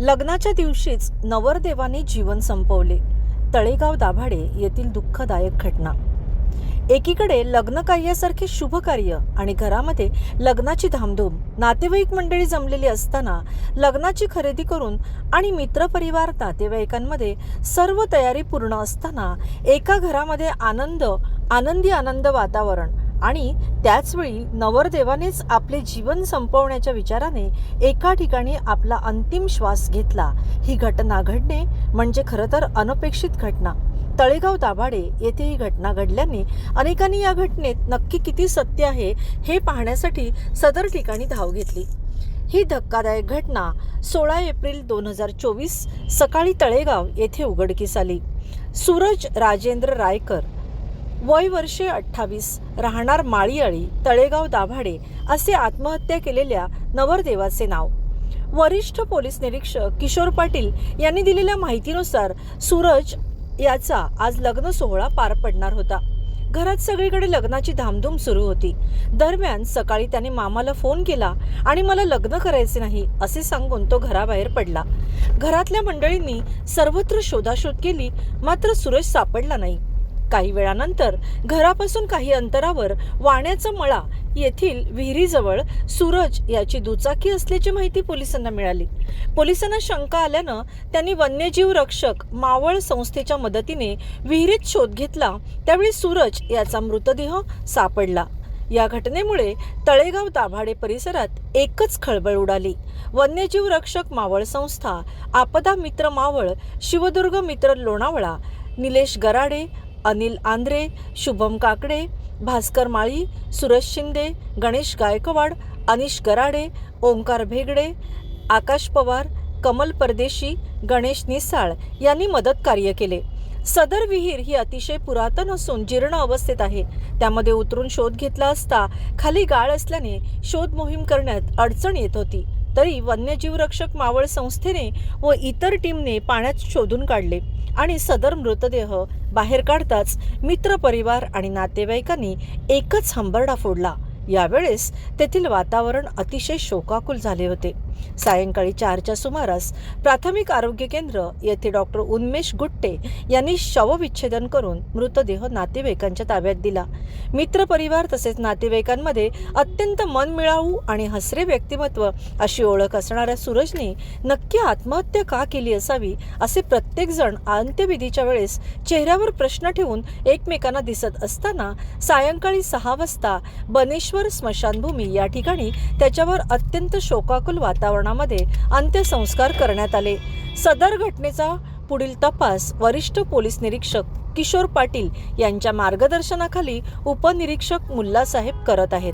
लग्नाच्या दिवशीच नवरदेवाने जीवन संपवले. तळेगाव दाभाडे येथील दुःखदायक घटना. एकीकडे लग्न कार्यासारखे शुभ कार्य आणि घरामध्ये लग्नाची धामधूम नातेवाईक मंडळी जमलेली असताना लग्नाची खरेदी करून आणि मित्रपरिवार नातेवाईकांमध्ये सर्व तयारी पूर्ण असताना एका घरामध्ये आनंद आनंदी आनंद वातावरण आणि त्याचवेळी नवरदेवानेच आपले जीवन संपवण्याच्या विचाराने एका ठिकाणी आपला अंतिम श्वास घेतला. ही घटना घडणे म्हणजे खरं तर अनपेक्षित घटना. तळेगाव दाभाडे येथे ही घटना घडल्याने अनेकांनी या घटनेत नक्की किती सत्य आहे हे पाहण्यासाठी सदर ठिकाणी धाव घेतली. ही धक्कादायक घटना सोळा एप्रिल दोन हजार चोवीस सकाळी तळेगाव येथे उघडकीस आली. सूरज राजेंद्र रायकर वय वर्षे अठ्ठावीस राहणार माळीआळी तळेगाव दाभाडे असे आत्महत्या केलेल्या नवरदेवाचे नाव. वरिष्ठ पोलीस निरीक्षक किशोर पाटील यांनी दिलेल्या माहितीनुसार सूरज याचा आज लग्न सोहळा पार पडणार होता. घरात सगळीकडे लग्नाची धामधूम सुरू होती. दरम्यान सकाळी त्याने मामाला फोन केला आणि मला लग्न करायचे नाही असे सांगून तो घराबाहेर पडला. घरातल्या मंडळींनी सर्वत्र शोधाशोध केली मात्र सूरज सापडला नाही. काही वेळानंतर घरापासून काही अंतरावर वाण्याचा मळा येथील विहिरीजवळ सूरज याची दुचाकी असल्याची माहिती पोलिसांना मिळाली. पोलिसांना शंका आल्यानं त्यांनी वन्यजीव रक्षक मावळ संस्थेच्या मदतीने विहिरीत शोध घेतला. त्यावेळी सूरज याचा मृतदेह सापडला. या घटनेमुळे तळेगाव दाभाडे परिसरात एकच खळबळ उडाली. वन्यजीव रक्षक मावळ संस्था आपदा मित्र मावळ शिवदुर्ग मित्र लोणावळा निलेश गराडे अनिल आंद्रे शुभम काकडे भास्कर माळी सुरज शिंदे गणेश गायकवाड अनिश गराडे ओंकार भेगडे आकाश पवार कमल परदेशी गणेश निसाळ यांनी मदत कार्य केले. सदर विहीर ही अतिशय पुरातन असून जीर्ण अवस्थेत आहे. त्यामध्ये उतरून शोध घेतला असता खाली गाळ असल्याने शोध मोहीम करण्यात अडचण येत होती. तरी वन्यजीव रक्षक मावळ संस्थेने व इतर टीमने पाण्यात शोधून काढले आणि सदर मृतदेह बाहेर काढताच मित्र परिवार आणि नातेवाईकांनी एकच हंबरडा फोडला. यावेळेस तेथील वातावरण अतिशय शोकाकुल झाले होते. सायंकाळी चारच्या सुमारास प्राथमिक आरोग्य केंद्र येथे डॉक्टर उन्मेश गुट्टे यांनी शवविच्छेदन करून मृतदेह नातेवाईकांच्या ताब्यात दिला. मित्रपरिवार तसेच नातेवाईकांमध्ये अत्यंत मनमिळावू आणि हसरे व्यक्तिमत्व अशी ओळख असणाऱ्या सूरजने नक्की आत्महत्या का केली असावी असे प्रत्येकजण अंत्यविधीच्या वेळेस चेहऱ्यावर प्रश्न ठेवून एकमेकांना दिसत असताना सायंकाळी सहा वाजता बनेश्वर स्मशानभूमी या ठिकाणी त्याच्यावर अत्यंत शोकाकुल वातावरणामध्ये अंत्यसंस्कार करण्यात आले. सदर घटनेचा पुढील तपास वरिष्ठ पोलीस निरीक्षक किशोर पाटील यांच्या मार्गदर्शनाखाली उपनिरीक्षक मुल्लासाहेब करत आहेत.